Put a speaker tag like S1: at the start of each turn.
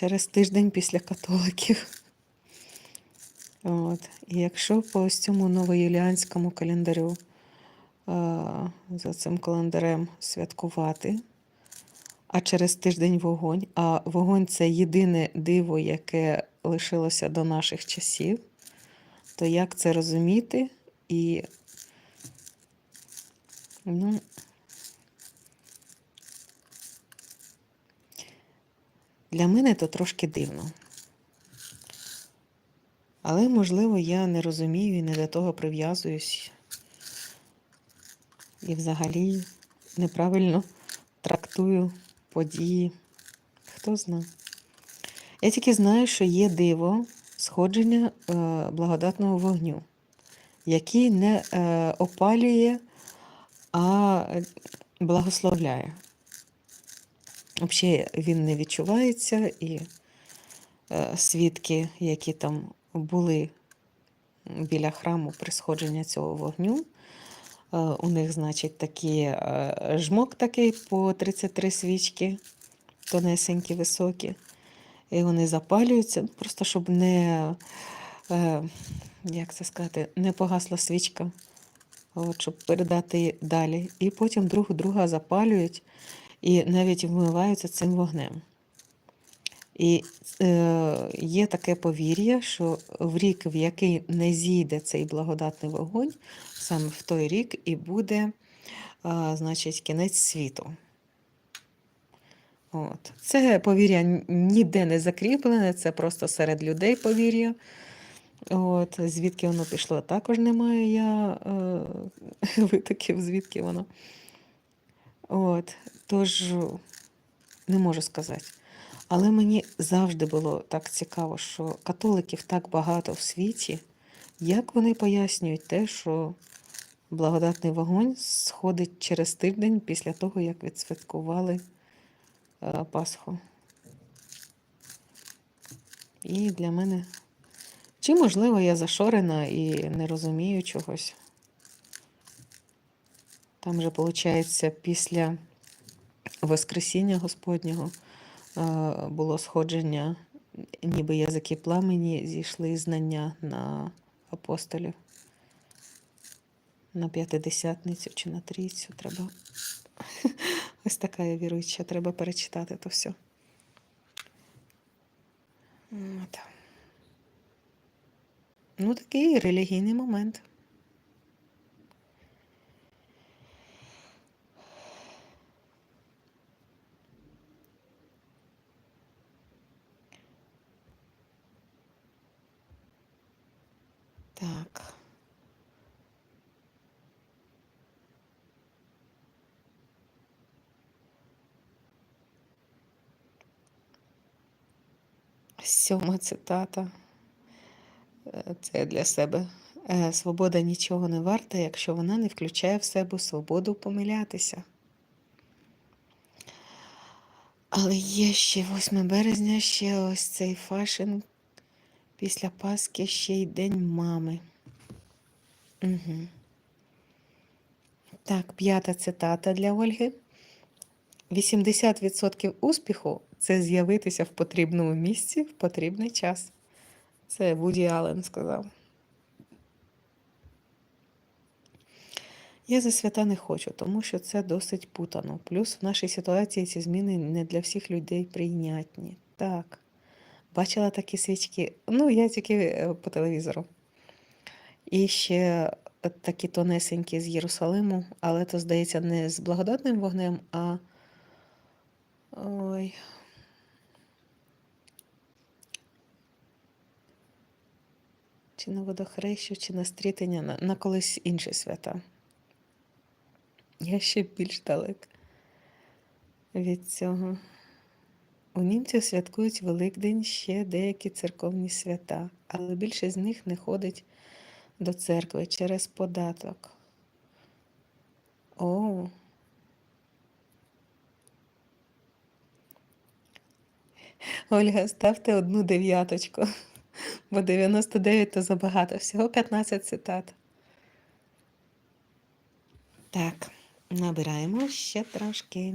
S1: через тиждень після католиків. От. І якщо по ось цьому новоюліанському календарю е, за цим календарем святкувати, а через тиждень вогонь, а вогонь це єдине диво, яке лишилося до наших часів, то як це розуміти? І ну, для мене то трошки дивно. Але, можливо, я не розумію і не до того прив'язуюсь. І взагалі неправильно трактую події. Хто знає. Я тільки знаю, що є диво сходження е, благодатного вогню, який не е, опалює, а благословляє. Взагалі він не відчувається, і е, свідки, які там були біля храму при сходженні цього вогню, е, у них, значить, такі е, жмок такий по 33 свічки, тонесенькі, високі. І вони запалюються, просто щоб не, як це сказати, не погасла свічка, от, щоб передати далі. І потім друг друга запалюють і навіть вмиваються цим вогнем. І е, є таке повір'я, що в рік, в який не зійде цей благодатний вогонь, саме в той рік і буде, е, значить, кінець світу. От. Це повір'я ніде не закріплене, це просто серед людей повір'я. От, Звідки воно пішло, також немає я е, витоків, звідки воно. От, Тож не можу сказати. Але мені завжди було так цікаво, що католиків так багато в світі. Як вони пояснюють те, що благодатний вогонь сходить через тиждень після того, як відсвяткували е, Пасху? І для мене. Чи, можливо, я зашорена і не розумію чогось. Там же, виходить, після Воскресіння Господнього е, було сходження, ніби язики пламені зійшли знання на апостолів. На п'ятидесятницю чи на трійцю треба. Ось така я віруюча, треба перечитати то все. От. Ну, такий релігійний момент. Так. Сьома цитата. Е, Це для себе. Е, Свобода нічого не варта, якщо вона не включає в себе свободу помилятися. Але є ще 8 березня, ще ось цей фашин після Пасхи ще й День мами. Угу. Так, п'ята цитата для Ольги. 80% успіху це з'явитися в потрібному місці в потрібний час. Це Вуді Аллен сказав. Я за свята не хочу, тому що це досить путано. Плюс в нашій ситуації ці зміни не для всіх людей прийнятні. Так. Бачила такі свічки. Ну, я тільки е, по телевізору. І ще такі тонесенькі з Єрусалиму, але то, здається, не з благодатним вогнем, а. Ой. Чи на водохрещу, чи на стрітення, на, на колись інші свята. Я ще більш далек від цього. У німців святкують Великдень ще деякі церковні свята, але більшість з них не ходить до церкви через податок. О. Ольга, ставте одну дев'яточку, бо 99 то забагато, всього 15 цитат. Так, набираємо ще трошки.